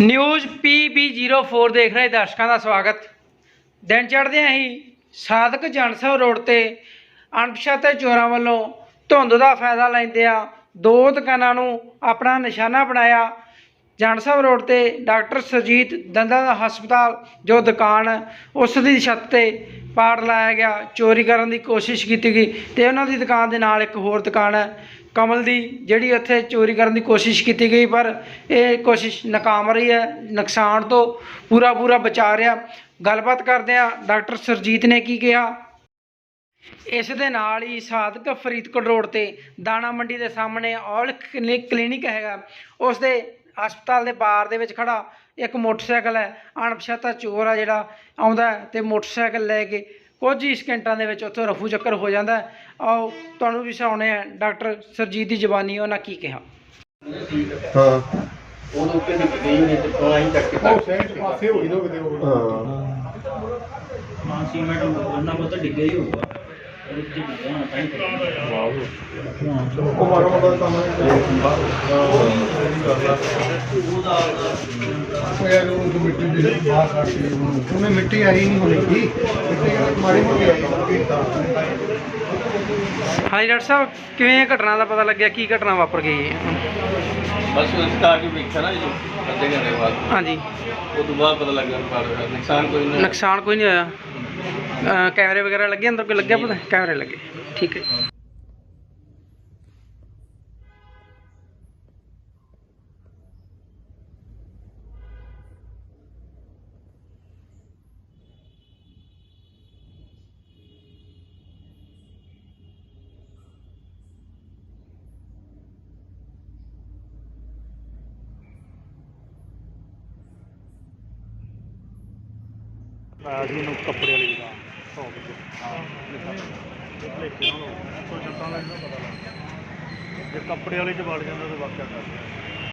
News PB04 ਦੇਖ ਰਹੇ ਦਰਸ਼ਕਾਂ ਦਾ ਸਵਾਗਤ। ਦਿਨ ਚੜ੍ਹਦਿਆਂ ਹੀ ਸਾਧਕ ਜਨਸਵ ਰੋਡ ਤੇ ਅਣਪਛਾਤੇ ਚੋਰਾਂ ਵੱਲੋਂ ਧੁੰਦ ਦਾ ਫਾਇਦਾ ਲੈਂਦੇ ਆ ਦੋ ਦੁਕਾਨਾਂ ਨੂੰ ਆਪਣਾ ਨਿਸ਼ਾਨਾ ਬਣਾਇਆ। ਜਨਸਵ ਰੋਡ ਤੇ ਡਾਕਟਰ ਸਰਜੀਤ ਦੰਦਾਂ ਦਾ ਹਸਪਤਾਲ ਜੋ ਦੁਕਾਨ ਹੈ, ਉਸ ਦੀ ਛੱਤ ਤੇ ਪਾੜ ਲਾਇਆ ਗਿਆ ਚੋਰੀ ਕਰਨ ਦੀ ਕੋਸ਼ਿਸ਼ ਕੀਤੀ ਗਈ ਤੇ ਉਹਨਾਂ ਦੀ ਦੁਕਾਨ ਦੇ ਨਾਲ ਇੱਕ ਹੋਰ ਦੁਕਾਨ ਹੈ ਕਮਲ ਦੀ ਜਿਹੜੀ ਉੱਥੇ ਚੋਰੀ ਕਰਨ ਦੀ ਕੋਸ਼ਿਸ਼ ਕੀਤੀ ਗਈ ਪਰ ਇਹ ਕੋਸ਼ਿਸ਼ ਨਾਕਾਮ ਰਹੀ ਹੈ ਨੁਕਸਾਨ ਤੋਂ ਪੂਰਾ ਪੂਰਾ ਬਚਾ ਰਿਹਾ। ਗੱਲਬਾਤ ਕਰਦੇ ਆ ਡਾਕਟਰ ਸਰਜੀਤ ਨੇ ਕੀ ਕਿਹਾ। ਇਸ ਦੇ ਨਾਲ ਹੀ ਸਾਦਕ ਫਰੀਦਕੋਟ ਰੋਡ ਤੇ ਦਾਣਾ ਮੰਡੀ ਦੇ ਸਾਹਮਣੇ ਔਲ ਕਲੀ- ਕਲੀਨਿਕ ਹੈਗਾ ਉਸ ਦੇ ਹਸਪਤਾਲ ਦੇ ਬਾਹਰ ਦੇ ਵਿੱਚ ਖੜਾ। ਇੱਕ ਮੋਟਰਸਾਈਕਲ ਹੈ ਅਣਪਛਾਤਾ ਚੋਰ ਆ ਜਿਹੜਾ ਆਉਂਦਾ ਤੇ ਮੋਟਰਸਾਈਕਲ ਲੈ ਕੇ ਕੁਝ ਹੀ ਸਕਿੰਟਾਂ ਦੇ ਵਿੱਚ ਉੱਥੋਂ ਰਫੂ ਚੱਕਰ ਹੋ ਜਾਂਦਾ। ਆਓ ਤੁਹਾਨੂੰ ਵੀ ਸੁਣਾਉਂਦੇ ਆ ਡਾਕਟਰ ਸਰਜੀਤ ਦੀ ਜ਼ਬਾਨੀ ਉਹਨਾਂ ਕੀ ਕਿਹਾ। ਹਾਂ। ਉਹਦੇ ਉੱਤੇ ਨਿੱਕ ਗਈ ਨੇ ਤੇ ਤੋਂ ਆਈ ਚੱਕ ਕੇ ਉਹ ਸੈਂਟ ਪਾਸੇ ਹੋ ਗਈ ਨਾ ਕਿਤੇ ਉਹ। ਹਾਂ। ਹਾਂ। ਸੀਮੈਂਟ ਉਹਨਾਂ ਕੋਲ ਤਾਂ ਡਿੱਗਿਆ ਹੀ ਹੋਊਗਾ। ਉਹ ਮਾੜਾ ਮੋਟਾ ਕੰਮ ਉਹ ਯਾਰ ਉਹ ਤੋਂ ਮਿੱਟੀ ਦੀ ਬਾਹਰ ਕੱਢ ਕੇ ਉਹਨੂੰ- ਉਹਨੇ ਮਿੱਟੀ ਆਈ ਨਹੀਂ ਹੋਣੀ ਸੀ ਮਿੱਟੀ ਕਹਿੰਦਾ ਮਾੜੀ ਮੋਟੀ ਆਈ ਹੋਣੀ। ਹਾਂਜੀ ਡਾਕਟਰ ਸਾਹਿਬ ਕਿਵੇਂ ਇਹ ਘਟਨਾ ਦਾ ਪਤਾ ਲੱਗਿਆ? ਕੀ ਘਟਨਾ ਵਾਪਰ ਗਈ? ਹੈ ਬਸ ਉਸ ਦਾ ਕੇ ਵੇਖਿਆ ਨਾ ਜਦੋਂ ਅੱਧੇ ਘੰਟੇ ਬਾਅਦ। ਹਾਂਜੀ। ਉਹ ਤੋਂ ਬਾਅਦ ਪਤਾ ਲੱਗਾ ਪਰ ਨੁਕਸਾਨ ਕੋਈ ਨਹੀਂ ਨੁਕਸਾਨ ਕੋਈ ਨਹੀਂ ਹੋਇਆ? ਕੈਮਰੇ ਵਗੈਰਾ ਲੱਗੇ ਅੰਦਰ ਕੋਈ ਲੱਗਿਆ ਪਤਾ? ਕੈਮਰੇ ਲੱਗੇ। ਠੀਕ ਹੈ ਆਇਆ ਸੀ ਇਹਨੂੰ ਕੱਪੜੇ ਵਾਲੀ ਦੁਕਾਨ ਸੌ ਵਜੇ ਹਾਂ। ਕੋਈ ਚੱਤਾਂ ਦਾ ਨਹੀਂ ਪਤਾ ਲੱਗਦਾ ਜੇ ਕੱਪੜੇ ਵਾਲੇ ਚ ਵੜ ਜਾਂਦਾ ਤਾਂ ਵਾਕਿਆ ਕਰ